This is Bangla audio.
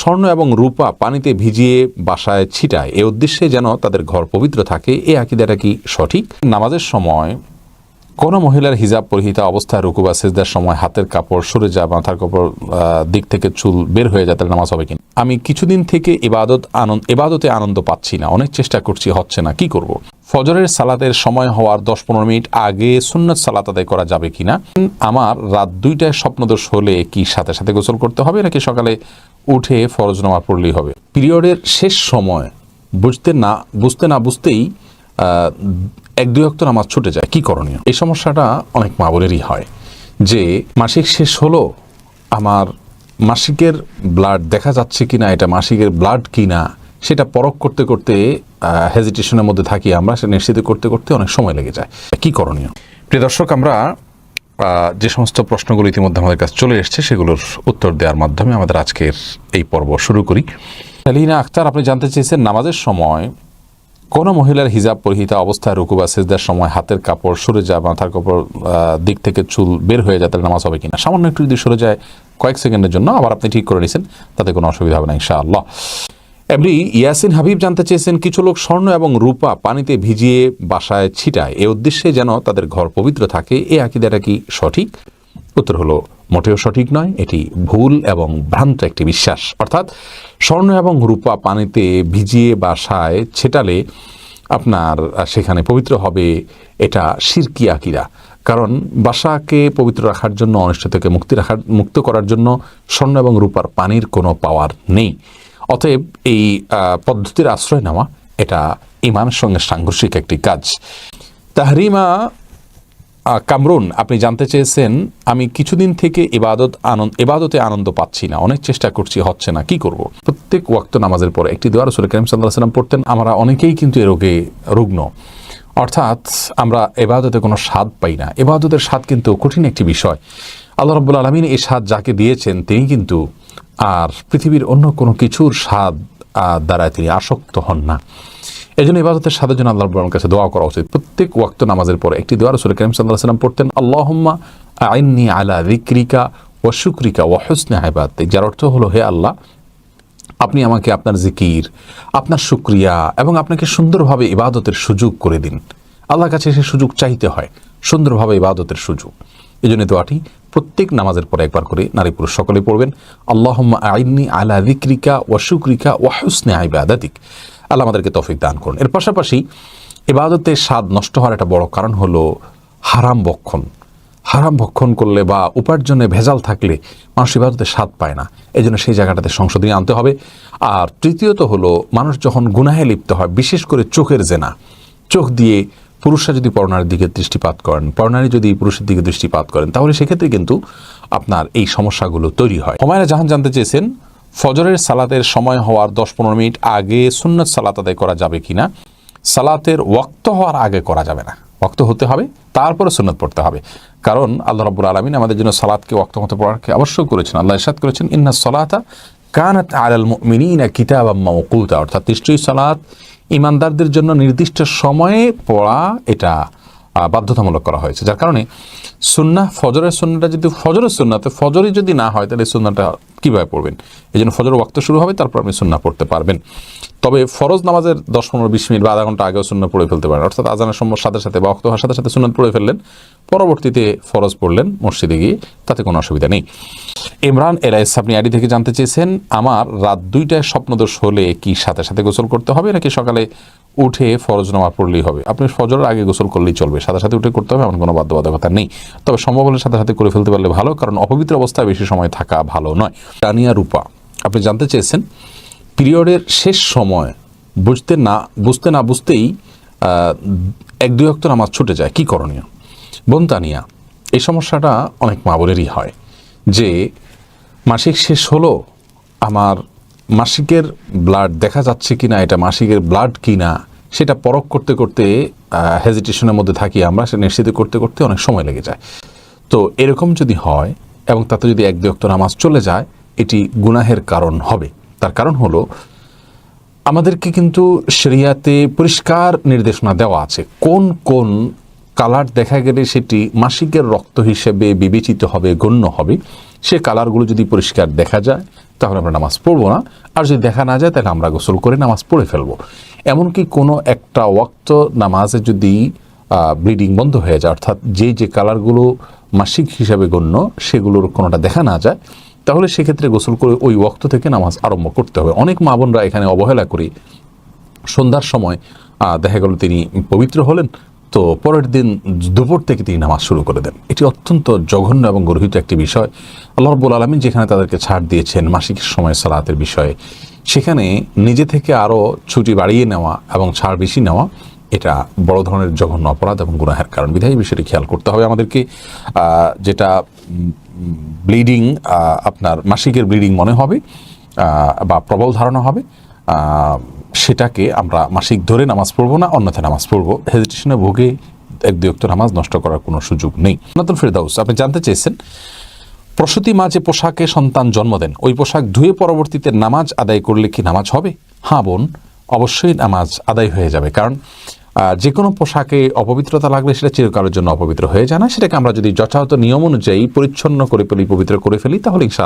স্বর্ণ এবং রূপা পানিতে ভিজিয়ে বাসায় ছিটায়। এ উদ্দেশ্যে যেন তাদের ঘর পবিত্র থাকে, এ আকিদাটা কি সঠিক? নামাজের সময় কোনো মহিলার হিজাব পরিহিতা অবস্থায় রুকু বা সেজদার সময় হাতের কাপড়, সরে যা মাথার কাপড় দিক থেকে চুল বের হয়ে যায়, তাহলে নামাজ হবে কিনা? আমি কিছুদিন থেকে ইবাদত আনন্দ, ইবাদতে আনন্দ পাচ্ছি না, অনেক চেষ্টা করছি, হচ্ছে না, কি করব। ফজরের সালাতের সময় হওয়ার দশ পনেরো মিনিট আগে সুন্নত সালাত আদায় করা যাবে কি না আমার রাত দুইটায় স্বপ্নদোষ হলে কি সাথে সাথে গোসল করতে হবে, নাকি সকালে উঠে ফরজ নামা পড়লেই হবে? পিরিয়ডের শেষ সময় বুঝতে না বুঝতে না বুঝতেই এক দুই অক্ত নামাজ ছুটে যায়। কি করণীয়? এই সমস্যাটা অনেক মা হয় যে মাসিক শেষ হলো, আমার মাসিকের ব্লাড দেখা যাচ্ছে কিনা এটা মাসিকের ব্লাড কিনা সেটা পরখ করতে করতে হেজিটেশনের মধ্যে থাকি আমরা সেটা নিশ্চিত করতে করতে অনেক সময় লেগে যায়। কি করণীয়? প্রিয় দর্শক আমরা যে সমস্ত প্রশ্নগুলো ইতিমধ্যে আমাদের কাছে চলে এসছে সেগুলোর উত্তর দেওয়ার মাধ্যমে আমাদের আজকের এই পর্ব শুরু করি। সালিনা আক্তার আপনি জানতে চেয়েছেন নামাজের সময় কোনো মহিলার হিজাব পরিহিতা অবস্থায় রুকু বা সেজদার সময় হাতের কাপড় সরে যায় মাথার কাপড় দিক থেকে চুল বের হয়ে যায়, তাহলে নামাজ হবে কিনা? সামান্য একটু যদি সরে যায় কয়েক সেকেন্ডের জন্য, আবার আপনি ঠিক করে নিয়েছেন তাতে কোনো অসুবিধা হবে না, ইনশাআল্লাহ। এমনি ইয়াসিন হাবিব জানতে চেয়েছেন, কিছু লোক স্বর্ণ এবং রূপা পানিতে ভিজিয়ে বাসায় ছিটায়। এ উদ্দেশ্যে যেন তাদের ঘর পবিত্র থাকে, এ আকিদাটা কি সঠিক? উত্তর হলো, মোটেও সঠিক নয়, এটি ভুল এবং ভ্রান্ত একটি বিশ্বাস। অর্থাৎ, স্বর্ণ এবং রূপা পানিতে ভিজিয়ে বাসায় ছেটালে আপনার সেখানে পবিত্র হবে এটা শিরকি আকিরা কারণ, বাসাকে পবিত্র রাখার জন্য অনিষ্ট থেকে মুক্তি রাখার, মুক্ত করার জন্য স্বর্ণ এবং রূপার পানির কোনো পাওয়ার নেই। অতএব, এই পদ্ধতির আশ্রয় নেওয়া এটা ইমানের সঙ্গে সাংঘর্ষিক একটি কাজ। তাহরিমা কামরুন, আপনি জানতে চেয়েছেন, আমি কিছুদিন থেকে ইবাদত আনন্দ ইবাদতে আনন্দ পাচ্ছি না, অনেক চেষ্টা করছি, হচ্ছে না, কি করব? প্রত্যেক ওয়াক্ত নামাজের পরে একটি দোয়ার রসুল করিম সাল্লাহ সাল্লাম পড়তেন, আমরা অনেকেই কিন্তু এ রোগে রুগ্ন। অর্থাৎ, আমরা এবাদতে কোনো স্বাদ পাই না। এবাদতের স্বাদ কিন্তু কঠিন একটি বিষয়। আল্লাহ রব্বুল আলমিন এই স্বাদ যাকে দিয়েছেন, তিনি কিন্তু আর পৃথিবীর অন্য কোনো কিছুর স্বাদ দ্বারা তিনি আসক্ত হন না। এই জন্য ইবাদতের সাথে জন্য আল্লাহ রব্বুল কাছে দোয়া করা উচিত। প্রত্যেক ওয়াক্ত নামাজের পরে একটি দোয়া রসুল করিম সাল্লাহ সাল্লাম পড়তেন, আল্লাহম্মা আইন্নি আলা রিক্রিকা ও শুক্রিকা ও হুসনে হাইবাদ যার অর্থ হলো, হে আল্লাহ, আপনি আমাকে আপনার জিকির, আপনার শুক্রিয়া এবং আপনাকে সুন্দরভাবে ইবাদতের সুযোগ করে দিন। আল্লাহর কাছে সে সুযোগ চাইতে হয়, সুন্দরভাবে ইবাদতের সুযোগ। এই জন্য দোয়াটি প্রত্যেক নামাজের পরে একবার করে নারী পুরুষ সকলে পড়বেন আল্লাহ আইনি আলা দিক্রিকা ও শুক্রিকা ও হুসনে আইবাদাতিক আল্লাহ আমাদেরকে তৌফিক দান করুন। এর পাশাপাশি ইবাদতের স্বাদ নষ্ট হওয়ার একটা বড় কারণ হলো হারাম বক্ষণ হারাম ভক্ষণ করলে বা উপার্জনে ভেজাল থাকলে মানুষ ইবাদতে স্বাদ পায় না। এই জন্য সেই জায়গাটাতে সংশোধনী আনতে হবে। আর তৃতীয়ত হলো মানুষ যখন গুনাহে লিপ্ত হয়, বিশেষ করে চোখের জেনা, চোখ দিয়ে পুরুষরা যদি পরনারীর দিকে দৃষ্টিপাত করেন, পরনারী যদি পুরুষের দিকে দৃষ্টিপাত করেন, তাহলে সেক্ষেত্রে কিন্তু আপনার এই সমস্যাগুলো তৈরি হয়। হুমায়রা জাহান জানতে চেয়েছেন ফজরের সালাতের সময় হওয়ার দশ পনেরো মিনিট আগে সুন্নত সালাত আদায় করা যাবে কি না সালাতের ওয়াক্ত হওয়ার আগে করা যাবে না। ওয়াক্ত হতে হবে, তারপরে সুন্নত পড়তে হবে। কারণ আল্লাহ রাব্বুল আলমিন আমাদের জন্য সালাদকে ওয়াক্ত মতো পড়াকে আবশ্যক করেছেন। আল্লাহ ইরশাদ করেছেন, ইন্না সলাতা কানাত আলাল মুমিনিনা কিতাবাম মাওকুতা। অর্থাৎ নিশ্চয়ই সালাত ইমানদারদের জন্য নির্দিষ্ট সময়ে পড়া এটা বাধ্যতামূলক করা হয়েছে। যার কারণে সুন্না ফজরের সুন্নাটা যদি ফজরের সুন্নাতে ফজরই যদি না হয়, তাহলে সুন্নাটা কীভাবে পড়বেন? এই জন্য ফজর ওয়াক্ত শুরু হবে, তারপর আপনি সুন্না পড়তে পারবেন। তবে ফরজ নামাজের দশ পনেরো, বিশ মিনিট বা আধা ঘণ্টা আগেও সুন্না পড়ে ফেলতে পারেন। অর্থাৎ আজানের সময় সাথে সাথে বা অক্ত হওয়ার সাথে সাথে সুন্নাত পড়ে ফেললেন। পরবর্তীতে ফরজ পড়লেন মসজিদে গিয়ে, তাতে কোনো অসুবিধা নেই। ইমরান এলাইস আপনি আইডি থেকে জানতে চেয়েছেন, আমার রাত দুইটায় স্বপ্নদোষ হলে কি সাথে সাথে গোসল করতে হবে, নাকি সকালে উঠে ফরজ নামা পড়লেই হবে? আপনি ফজরের আগে গোসল করলেই চলবে, সাথে সাথে উঠে করতে হবে, এমন কোনো বাধ্যবাধকতা নেই। তবে সম্ভব হলে সাথে সাথে করে ফেলতে পারলে ভালো, কারণ অপবিত্র অবস্থায় বেশি সময় থাকা ভালো নয়। টানিয়া রূপা, আপনি জানতে চেয়েছেন, পিরিয়ডের শেষ সময় বুঝতে না বুঝতে না বুঝতেই এক দুই অক্ত নামাজ ছুটে যায়। কি করণীয়? বন্তানিয়া এই সমস্যাটা অনেক মা বোনেরই হয়। যে মাসিক শেষ হলো, আমার মাসিকের ব্লাড দেখা যাচ্ছে কিনা, এটা মাসিকের ব্লাড কিনা, সেটা পরখ করতে করতে হেজিটেশনের মধ্যে থাকি আমরা, সেটা নিশ্চিত করতে করতে অনেক সময় লেগে যায়। তো এরকম যদি হয়, এবং তাতে যদি এক দুই নামাজ চলে যায়, এটি গুনাহের কারণ হবে। তার কারণ হলো, আমাদেরকে কিন্তু শরিয়াতে পরিষ্কার নির্দেশনা দেওয়া আছে। কোন কোন কালার দেখা গেলে সেটি মাসিকের রক্ত হিসেবে বিবেচিত হবে, গণ্য হবে। সে কালারগুলো যদি পরিষ্কার দেখা যায়, তাহলে আমরা নামাজ পড়ব না। আর যদি দেখা না যায়, তাহলে আমরা গোসল করে নামাজ পড়ে ফেলব। এমনকি কোনো একটা ওয়াক্ত নামাজে যদি ব্লিডিং বন্ধ হয়ে যায়, অর্থাৎ যে যে কালারগুলো মাসিক হিসাবে গণ্য, সেগুলোর কোনোটা দেখা না যায়, তাহলে সেক্ষেত্রে গোসল করে ওই ওয়াক্ত থেকে নামাজ আরম্ভ করতে হবে। অনেক মা বোনরা এখানে অবহেলা করি সন্ধ্যার সময় দেখা গেল তিনি পবিত্র হলেন তো পরের দিন দুপুর থেকে তিনি নামাজ শুরু করে দেন। এটি অত্যন্ত জঘন্য এবং গর্হিত একটি বিষয়। আল্লাহ রব্বুল আলমিন যেখানে তাদেরকে ছাড় দিয়েছেন মাসিক সময় সালাতের বিষয়ে, সেখানে নিজে থেকে আরও ছুটি বাড়িয়ে নেওয়া এবং ছাড় বেশি নেওয়া, এটা বড় ধরনের জঘন্য অপরাধ এবং গুনাহের কারণ। বিধায় বিষয়টি খেয়াল করতে হবে আমাদেরকে। যেটা ব্লিডিং আপনার মাসিকের ব্লিডিং মনে হবে বা প্রবল ধারণা হবে। সেটাকে আমরা মাসিক ধরে নামাজ পড়ব না, অন্যথায় নামাজ পড়ব। হেজিটেশনে ভোগে এক দুয়ক্ত নামাজ নষ্ট করার কোনো সুযোগ নেই। নতুন ফেরদাউস, আপনি জানতে চেয়েছেন, প্রসূতি মা যে পোশাকে সন্তান জন্ম দেন, ওই পোশাক ধুয়ে পরবর্তীতে নামাজ আদায় করলে কি নামাজ হবে? হ্যাঁ বোন, অবশ্যই নামাজ আদায় হয়ে যাবে। কারণ যে কোনো পোশাকে অপবিত্রতা লাগলে সেটা চিরকালের জন্য অপবিত্র হয়ে যায় না। সেটাকে আমরা যদি যথাযথ নিয়ম অনুযায়ী পরিচ্ছন্ন করে ফেলি, পবিত্র করে ফেলি, তাহলে ইনশাআল্লাহ